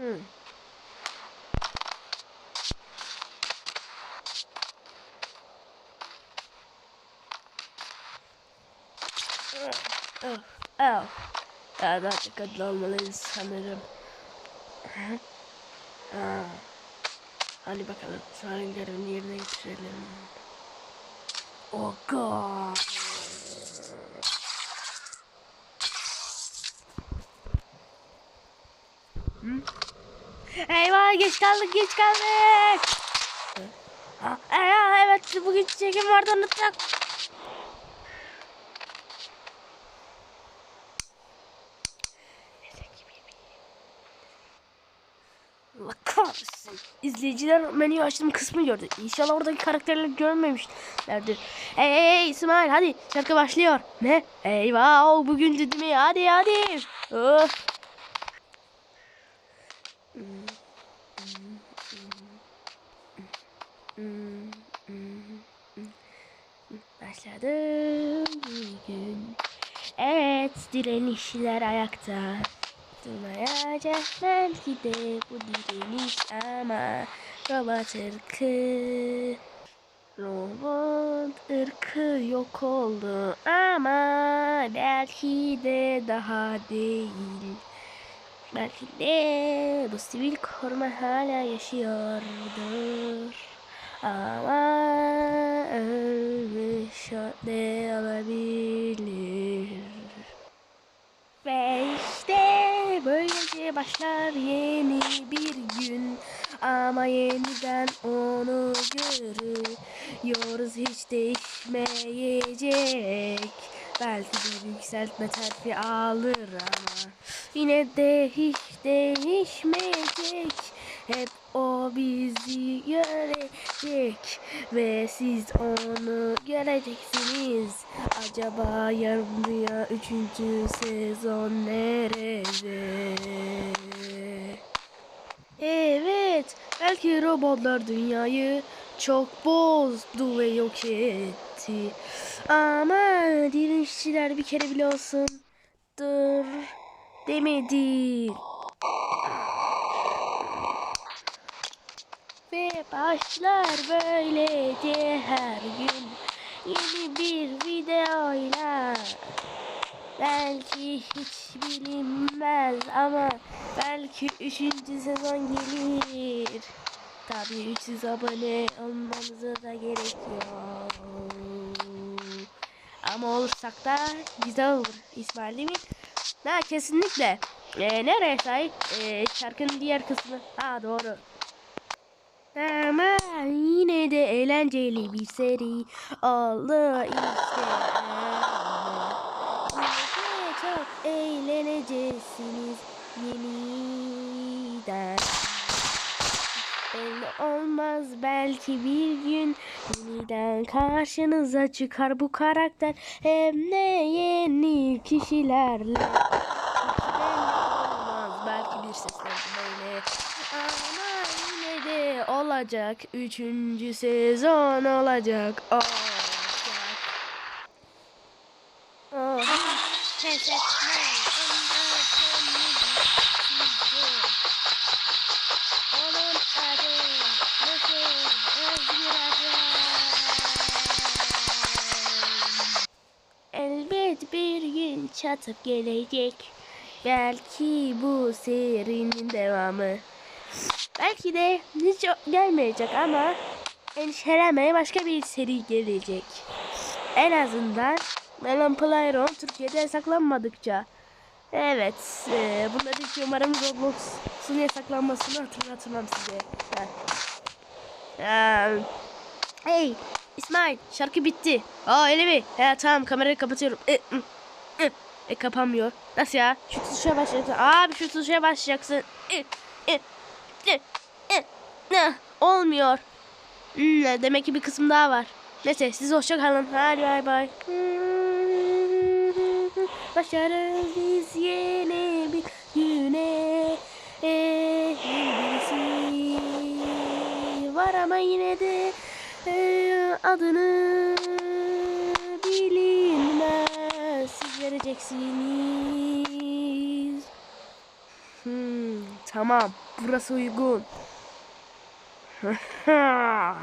Hı. Oh, oh. Daha dikkatli olmalıyız sanırım. Aa. Hadi bakalım. Görevini yerine getirelim. Oh god. Hı? Eyvah geç kaldık geç kaldık. Eyvah evet bugün çekim vardı unuttuk. Allah kahretsin. İzleyiciler menüyü açtım kısmı gördü. İnşallah oradaki karakterleri görmemişlerdir. Hey hey İsmail hadi şarkı başlıyor. Ne? Eyvah bugün dedi mi? Hadi hadi. Oh. Başladı bugün. Evet direnişler ayakta. Durmayacak belki de bu direniş ama robot ırkı. Robot ırkı yok oldu ama belki de daha değil. Belki de bu sivil koruma hala yaşıyordur. Başlar yeni bir gün. Ama yeniden onu görüyoruz. Hiç değişmeyecek. Belki bir yükseltme terfi alır ama Yine de hiç değişmeyecek. Hep o bizi görecek Ve siz onu göreceksiniz Acaba yarın dünya 3. sezon nerede? Evet, belki robotlar dünyayı çok bozdu ve yok etti. Ama direnişçiler bir kere bile olsun dur demedi. Ve başlar böylece her gün yeni bir videoyla. Belki hiç bilinmez ama belki üçüncü sezon gelir. Tabii 300 abone olmamıza da gerek yok. Ama olursak da güzel olur İsmail değil mi? Ha kesinlikle. Ee, nereye sahip? Ee, şarkının diğer kısmı. Ha doğru. Ama yine de eğlenceli bir seri oldu işte. Yine çok eğleneceksiniz yeniden. Belli olmaz belki bir gün yeniden karşınıza çıkar bu karakter hem de yeni kişilerle. Hiç belli olmaz belki bir seslendirmeyle ama yine de olacak üçüncü sezon olacak. Oh. Elbet bir gün çatıp gelecek. Belki bu serinin devamı. Belki de hiç gelmeyecek ama endişelenmeye başka bir seri gelecek. En azından Melon Playron Türkiye'de yasaklanmadıkça. Evet, e, bunların için umarım Roblox'un yasaklanmasını hatırlatmam size. Hey, İsmail, şarkı bitti. Aa öyle mi? Ya tamam, kamerayı kapatıyorum. E, ı. e kapanmıyor. Nasıl ya? Şu tuşa başlayacaksın. Abi şu tuşa başlayacaksın. E, e, e, e, ne? Olmuyor. Hmm, demek ki bir kısım daha var. Neyse siz hoşça kalın. Hadi bay bay. Başarırız biz yeni bir güne. Birisi var ama yine de ee, adını bilinmez. Siz vereceksiniz. Hmm, tamam. Burası uygun.